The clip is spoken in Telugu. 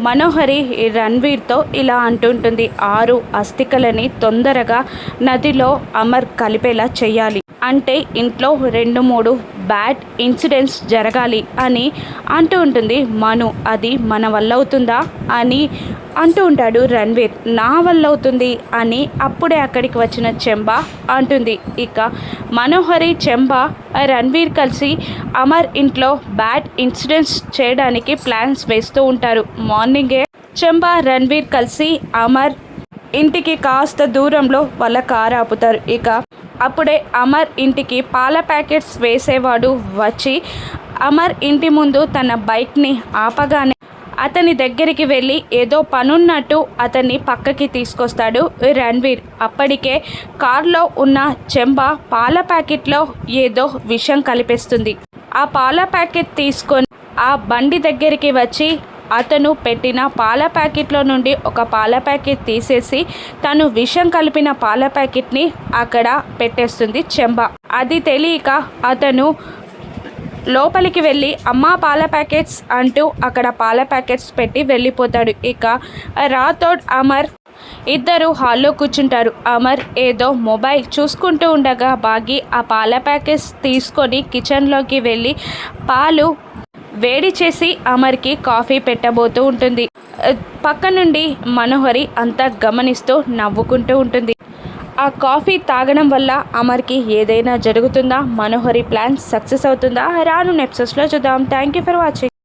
మనోహరి రణ్వీర్తో ఇలా అంటుంటుంది ఆరు అస్థికలని తొందరగా నదిలో అమర్ కలిపేలా చేయాలి అంటే ఇంట్లో రెండు మూడు బ్యాడ్ ఇన్సిడెంట్స్ జరగాలి అని అంటూ ఉంటుంది. మను అది మన వల్ల అవుతుందా అని అంటూ ఉంటాడు రణ్వీర్. నా వల్ల అవుతుంది అని అప్పుడే అక్కడికి వచ్చిన చెంబ అంటుంది. ఇక మనోహరి చెంబ రణ్వీర్ కలిసి అమర్ ఇంట్లో బ్యాడ్ ఇన్సిడెంట్స్ చేయడానికి ప్లాన్స్ వేస్తూ ఉంటారు. మార్నింగే చెంబ రణ్వీర్ కలిసి అమర్ ఇంటికి కాస్త దూరంలో వాళ్ళ కారు ఆపుతారు. ఇక అప్పుడే అమర్ ఇంటికి పాల ప్యాకెట్స్ వేసేవాడు వచ్చి అమర్ ఇంటి ముందు తన బైక్ని ఆపగానే అతని దగ్గరికి వెళ్ళి ఏదో పనున్నట్టు అతన్ని పక్కకి తీసుకొస్తాడు రణ్వీర్. అప్పటికే కారులో ఉన్న చెంబ పాల ప్యాకెట్లో ఏదో విషం కలిపేస్తుంది. ఆ పాల ప్యాకెట్ తీసుకొని ఆ బండి దగ్గరికి వచ్చి అతను పెట్టిన పాల ప్యాకెట్లో నుండి ఒక పాల ప్యాకెట్ తీసేసి తను విషం కలిపిన పాల ప్యాకెట్ని అక్కడ పెట్టేస్తుంది చెంబ. అది తెలియక అతను లోపలికి వెళ్ళి అమ్మ పాల ప్యాకెట్స్ అంటూ అక్కడ పాల ప్యాకెట్స్ పెట్టి వెళ్ళిపోతాడు. ఇక రాథోడ్ అమర్ ఇద్దరు హాల్లో కూర్చుంటారు. అమర్ ఏదో మొబైల్ చూసుకుంటూ ఉండగా బాగి ఆ పాల ప్యాకెట్స్ తీసుకొని కిచెన్లోకి వెళ్ళి పాలు వేడి చేసి అమర్కి కాఫీ పెట్టబోతూ ఉంటుంది. పక్క నుండి మనోహరి అంతా గమనిస్తూ నవ్వుకుంటూ ఉంటుంది. ఆ కాఫీ తాగడం వల్ల అమర్కి ఏదైనా జరుగుతుందా? మనోహరి ప్లాన్ సక్సెస్ అవుతుందా? రాను నెప్సెస్లో చూద్దాం. Thank you for watching.